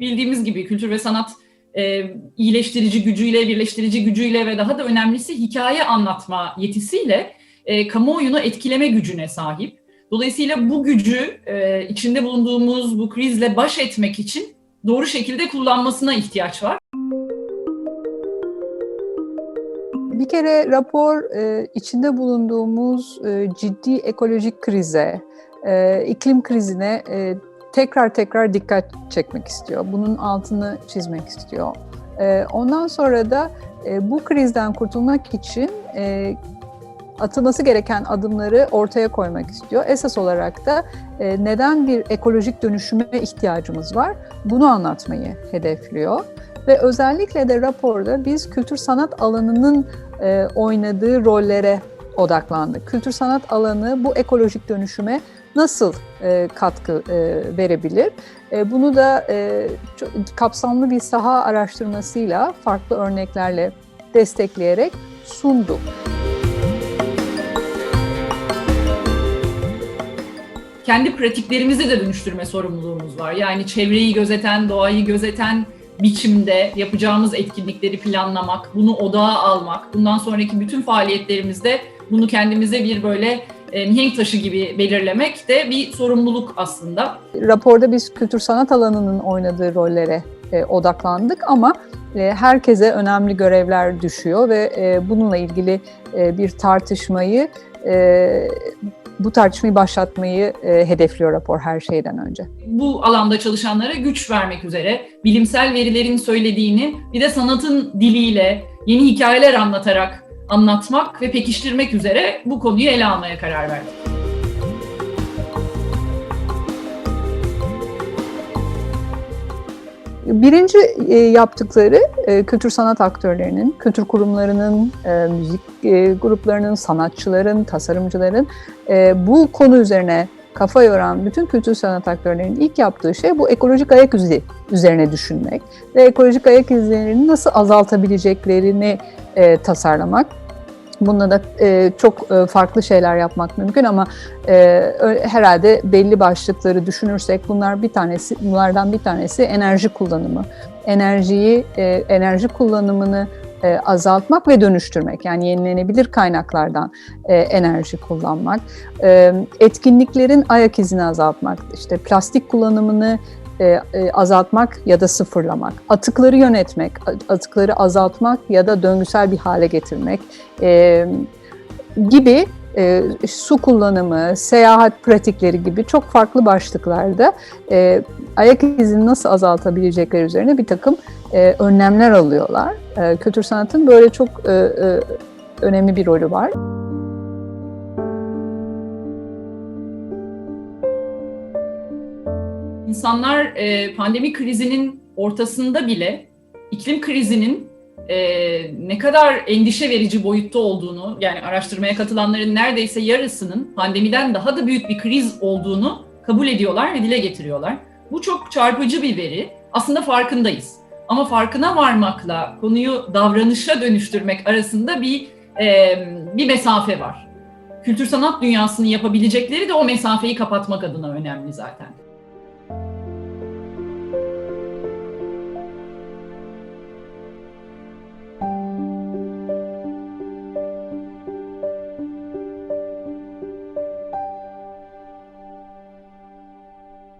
bildiğimiz gibi kültür ve sanat e, iyileştirici gücüyle, birleştirici gücüyle ve daha da önemlisi hikaye anlatma yetisiyle e, kamuoyunu etkileme gücüne sahip. Dolayısıyla bu gücü e, içinde bulunduğumuz bu krizle baş etmek için doğru şekilde kullanmasına ihtiyaç var. Bir kere rapor e, içinde bulunduğumuz e, ciddi ekolojik krize, e, iklim krizine e, tekrar tekrar dikkat çekmek istiyor. Bunun altını çizmek istiyor. E, ondan sonra da e, bu krizden kurtulmak için e, atılması gereken adımları ortaya koymak istiyor. Esas olarak da e, neden bir ekolojik dönüşüme ihtiyacımız var bunu anlatmayı hedefliyor. Ve özellikle de raporda biz kültür sanat alanının e, oynadığı rollere odaklandık. Kültür sanat alanı bu ekolojik dönüşüme nasıl e, katkı e, verebilir? E, bunu da e, çok kapsamlı bir saha araştırmasıyla, farklı örneklerle destekleyerek sunduk. Kendi pratiklerimizi de dönüştürme sorumluluğumuz var. Yani çevreyi gözeten, doğayı gözeten biçimde yapacağımız etkinlikleri planlamak, bunu odağa almak, bundan sonraki bütün faaliyetlerimizde bunu kendimize bir böyle e, mihenk taşı gibi belirlemek de bir sorumluluk aslında. Raporda biz kültür sanat alanının oynadığı rollere e, odaklandık ama e, herkese önemli görevler düşüyor ve e, bununla ilgili e, bir tartışmayı e, bu tartışmayı başlatmayı e, hedefliyor rapor her şeyden önce. Bu alanda çalışanlara güç vermek üzere bilimsel verilerin söylediğini bir de sanatın diliyle yeni hikayeler anlatarak anlatmak ve pekiştirmek üzere bu konuyu ele almaya karar verdik. Birinci e, yaptıkları e, kültür sanat aktörlerinin, kültür kurumlarının, e, müzik gruplarının, sanatçıların, tasarımcıların bu konu üzerine kafa yoran bütün kültür sanat aktörlerinin ilk yaptığı şey bu ekolojik ayak izi üzerine düşünmek ve ekolojik ayak izlerini nasıl azaltabileceklerini tasarlamak. Bununla da e, çok e, farklı şeyler yapmak mümkün ama e, herhalde belli başlıkları düşünürsek bunlar bir tanesi, bunlardan bir tanesi enerji kullanımı. Enerjiyi, e, enerji kullanımını e, azaltmak ve dönüştürmek. Yani yenilenebilir kaynaklardan e, enerji kullanmak. E, etkinliklerin ayak izini azaltmak. İşte plastik kullanımını e, e, azaltmak ya da sıfırlamak, atıkları yönetmek, atıkları azaltmak ya da döngüsel bir hale getirmek e, gibi e, su kullanımı, seyahat pratikleri gibi çok farklı başlıklarda e, ayak izini nasıl azaltabilecekleri üzerine bir takım e, önlemler alıyorlar. E, kültür sanatın böyle çok e, e, önemli bir rolü var. İnsanlar e, pandemi krizinin ortasında bile iklim krizinin e, ne kadar endişe verici boyutta olduğunu, yani araştırmaya katılanların neredeyse yarısının pandemiden daha da büyük bir kriz olduğunu kabul ediyorlar ve dile getiriyorlar. Bu çok çarpıcı bir veri. Aslında farkındayız. Ama farkına varmakla konuyu davranışa dönüştürmek arasında bir e, bir mesafe var. Kültür sanat dünyasını yapabilecekleri de o mesafeyi kapatmak adına önemli zaten.